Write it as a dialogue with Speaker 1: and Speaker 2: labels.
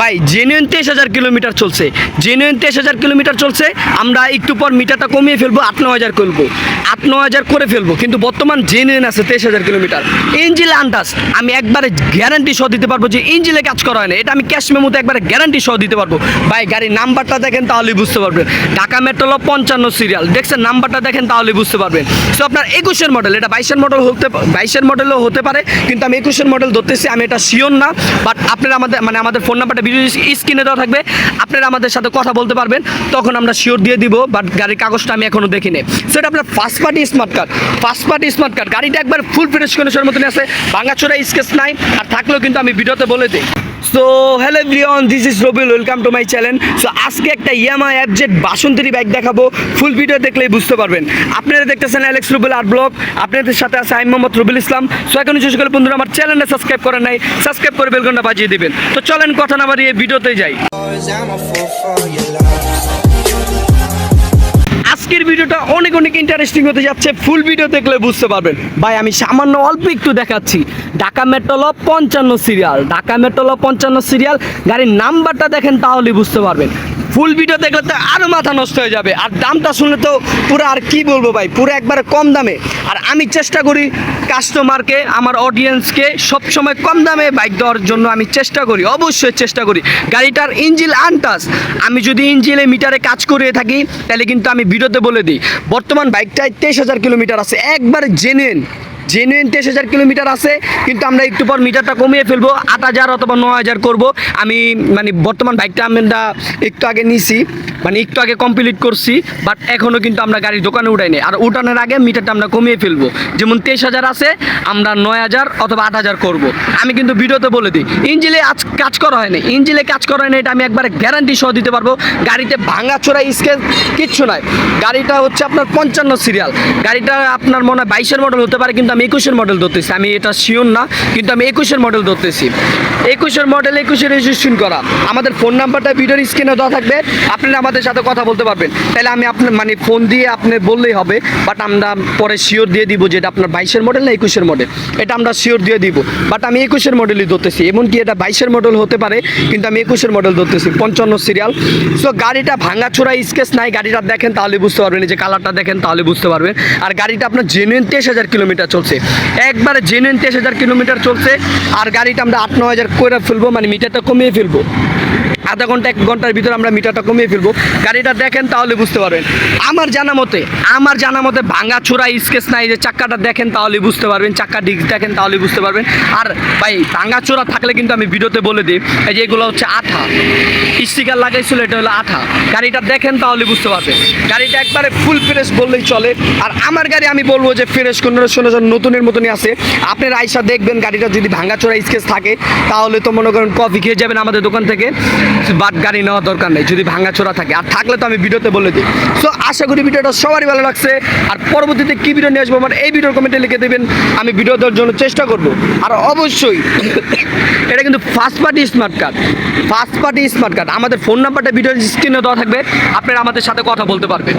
Speaker 1: ভাই জেনুইন তেইশ হাজার কিলোমিটার চলছে। জেনুইন তেইশ হাজার কিলোমিটার চলছে, আমরা একটু পর মিটারটা কমিয়ে ফেলব, আট ন হাজার করব। আট ন হাজার করে ফেলব, কিন্তু বর্তমান জেনুইন আছে তেইশ হাজার কিলোমিটার। ইঞ্জিল আন্টাস আমি একবারে গ্যারান্টি সহ দিতে পারব যে ইঞ্জিলে কাজ করা হয় না। এটা আমি ক্যাশ মেমোতে একবারে গ্যারান্টি সহ দিতে পারব। ভাই, গাড়ির নাম্বারটা দেখেন তাহলেই বুঝতে পারবেন। ঢাকা মেট্রোল পঞ্চান্ন সিরিয়াল দেখছেন নাম্বারটা দেখেন তাহলেই বুঝতে পারবেন। সো আপনার একুশের মডেল এটা বাইশের মডেল হতে বাইশের মডেলও হতে পারে, কিন্তু আমি একুশের মডেল ধরতেছি, আমি এটা শিওর না বাট আপনারা আমাদের মানে আমাদের ফোন নাম্বারটা ভিডিও স্ক্রিনে দেওয়া থাকবে। আপনারা আমাদের সাথে কথা বলতে পারবেন। তখন আমরা শিওর দিয়ে দিব বাট গাড়ির কাগজটা আমি এখনও দেখিনি। সেটা আপনার first party smart card first party smart card গাড়িটা একবার ফুল ফ্রেশ কন্ডিশনের মতনই আছে। ভাঙাচোরা স্কেচ নাই, আর থাকলেও কিন্তু আমি ভিডিওতে বলে দিই। So hello everyone this is Rabil welcome to my channel so আজকে একটা ইয়ামা অ্যাপজেট বাসন্তরী বাইক দেখাবো। ফুল ভিডিও দেখলেই বুঝতে পারবেন। আপনারা দেখতেছেন অ্যালেক্স রুবেল আর ব্লগ আপনাদের সাথে আছে আমি মোহাম্মদ রুবেল ইসলাম। সো এখন যে সকল বন্ধুরা, আমার চ্যানেলটা সাবস্ক্রাইব করেন নাই সাবস্ক্রাইব করে বেলকনটা বাজিয়ে দিবেন। তো চলেন কথা না বাড়িয়ে ভিডিওতে যাই। আজকের ভিডিওটা অনেক অনেক ইন্টারেস্টিং হতে যাচ্ছে। ফুল ভিডিও দেখলে বুঝতে পারবেন। ভাই, আমি সামান্য অল্প একটু দেখাচ্ছি। ঢাকা মেট্রোল পঞ্চান্ন সিরিয়াল ঢাকা মেট্রোল পঞ্চান্ন সিরিয়াল গাড়ির নাম্বারটা দেখেন তাহলে বুঝতে পারবেন। ফুল ভিডিও দেখলে তো আরও মাথা নষ্ট হয়ে যাবে। আর দামটা শুনলে তো পুরো আর কি বলব ভাই, পুরো একবারে কম দামে। আর আমি চেষ্টা করি কাস্টমারকে আমার অডিয়েন্সকে সবসময় কম দামে বাইক দেওয়ার জন্য আমি চেষ্টা করি, অবশ্যই চেষ্টা করি। গাড়িটার ইঞ্জিল আনটাস আমি যদি ইঞ্জিলে মিটারে কাজ করিয়ে থাকি, তাহলে কিন্তু আমি ভিডিওতে বলে দিই, বর্তমান বাইকটায় তেইশ হাজার কিলোমিটার আছে, একবার জেনুইন জেনুইন তেইশ হাজার কিলোমিটার আছে, কিন্তু আমরা একটু পর মিটারটা কমিয়ে ফেলব, আট হাজার অথবা ন হাজার করব। আমি মানে বর্তমান বাইকটা আমরা একটু আগে নিছি মানে একটু আগে কমপ্লিট করছি বাট এখনও কিন্তু আমরা গাড়ির দোকানে উঠাইনি আর উঠানোর আগে মিটারটা আমরা কমিয়ে ফেলব। যেমন তেইশ হাজার আছে, আমরা নয় হাজার অথবা আট হাজার করব। আমি কিন্তু ভিডিওতে বলে দিই ইঞ্জিলে আজ কাজ করা হয়নি ইঞ্জিলে কাজ করা হয়নি এটা আমি একবার গ্যারান্টি সহ দিতে পারব। গাড়িতে ভাঙা চোরা স্কেচ কিচ্ছু নাই। গাড়িটা হচ্ছে আপনার পঞ্চান্ন সিরিয়াল গাড়িটা আপনার মনে হয় বাইশের মডেল হতে পারে, কিন্তু আমি একুশের মডেল ধরতেছি। আমি এটা শিওর না, কিন্তু আমি একুশের মডেল ধরতেছি। একুশের মডেল একুশে রেজিস্ট্রেশন করা। আমাদের ফোন নাম্বারটা ভিডিওর স্ক্রিনে দেওয়া থাকবে। আপনারা আমাদের সাথে কথা বলতে পারবেন। তাহলে আমি আপনার মানে ফোন দিয়ে আপনি বললেই হবে বাট আমরা পরে শিওর দিয়ে দিব যে এটা আপনার বাইশের মডেল না একুশের মডেল এটা আমরা শিওর দিয়ে দিব। বাট আমি একুশের মডেলই ধরতেছি। এমনকি এটা বাইশের মডেল হতে পারে, কিন্তু আমি একুশের মডেল ধরতেছি। পঞ্চান্ন সিরিয়াল সো গাড়িটা ভাঙাচোরা স্কেচ নাই। গাড়িটা দেখেন তাহলে বুঝতে পারবেন। যে কালারটা দেখেন তাহলে বুঝতে পারবেন। আর গাড়িটা আপনার জেনুইন তেইশ হাজার কিলোমিটার চলছে। একবারে জেনুইন তেইশ হাজার কিলোমিটার চলছে, আর গাড়িটা আমরা আট ন হাজার করে ফেলব মানে মিটারটা কমিয়ে ফেলব। আধা ঘণ্টা, এক ঘণ্টার ভিতরে আমরা মিটারটা কমিয়ে ফেলব। গাড়িটা দেখেন তাহলে বুঝতে পারবেন। আমার জানা মতে, আমার জানা মতে ভাঙা চূড়া স্কেচ নাই, যে চাক্কাটা দেখেন তাহলে বুঝতে পারবেন, চাক্কা ডিস্ক দেখেন তাহলে বুঝতে পারবেন। আর ভাই, ভাঙা চূড়া থাকলে কিন্তু আমি ভিডিওতে বলে দিই, এই যে এগুলো হচ্ছে আঠা। স্টিকার লাগাইছিল, এটা হলো আঠা। গাড়িটা দেখেন তাহলে বুঝতে পারবেন। গাড়িটা একবারে ফুল ফ্রেশ বললেই চলে। আর আমার গাড়ি আমি বলব যে ফ্রেশ কন্ডিশন নতুনের মতনই আছে। আপনার আইসা দেখবেন গাড়িটা যদি ভাঙাচোরা স্কেচ থাকে, তাহলে তো মনে করেন কফি খেয়ে যাবেন আমাদের দোকান থেকে। বাট গাড়ি নেওয়ার দরকার নেই, যদি ভাঙাচোরা থাকে। আর থাকলে তো আমি ভিডিওতে বলে দিই। সো আশা করি ভিডিওটা সবারই ভালো লাগছে। আর পরবর্তীতে কী ভিডিও নিয়ে আসব আমার এই ভিডিওর কমেন্টে লিখে দেবেন। আমি ভিডিও দেওয়ার জন্য চেষ্টা করব। আর অবশ্যই, এটা কিন্তু first party smart card first party smart card আমাদের ফোন নাম্বারটা ভিডিওর স্ক্রিনে দেওয়া থাকবে। আপনারা আমাদের সাথে কথা বলতে পারবেন।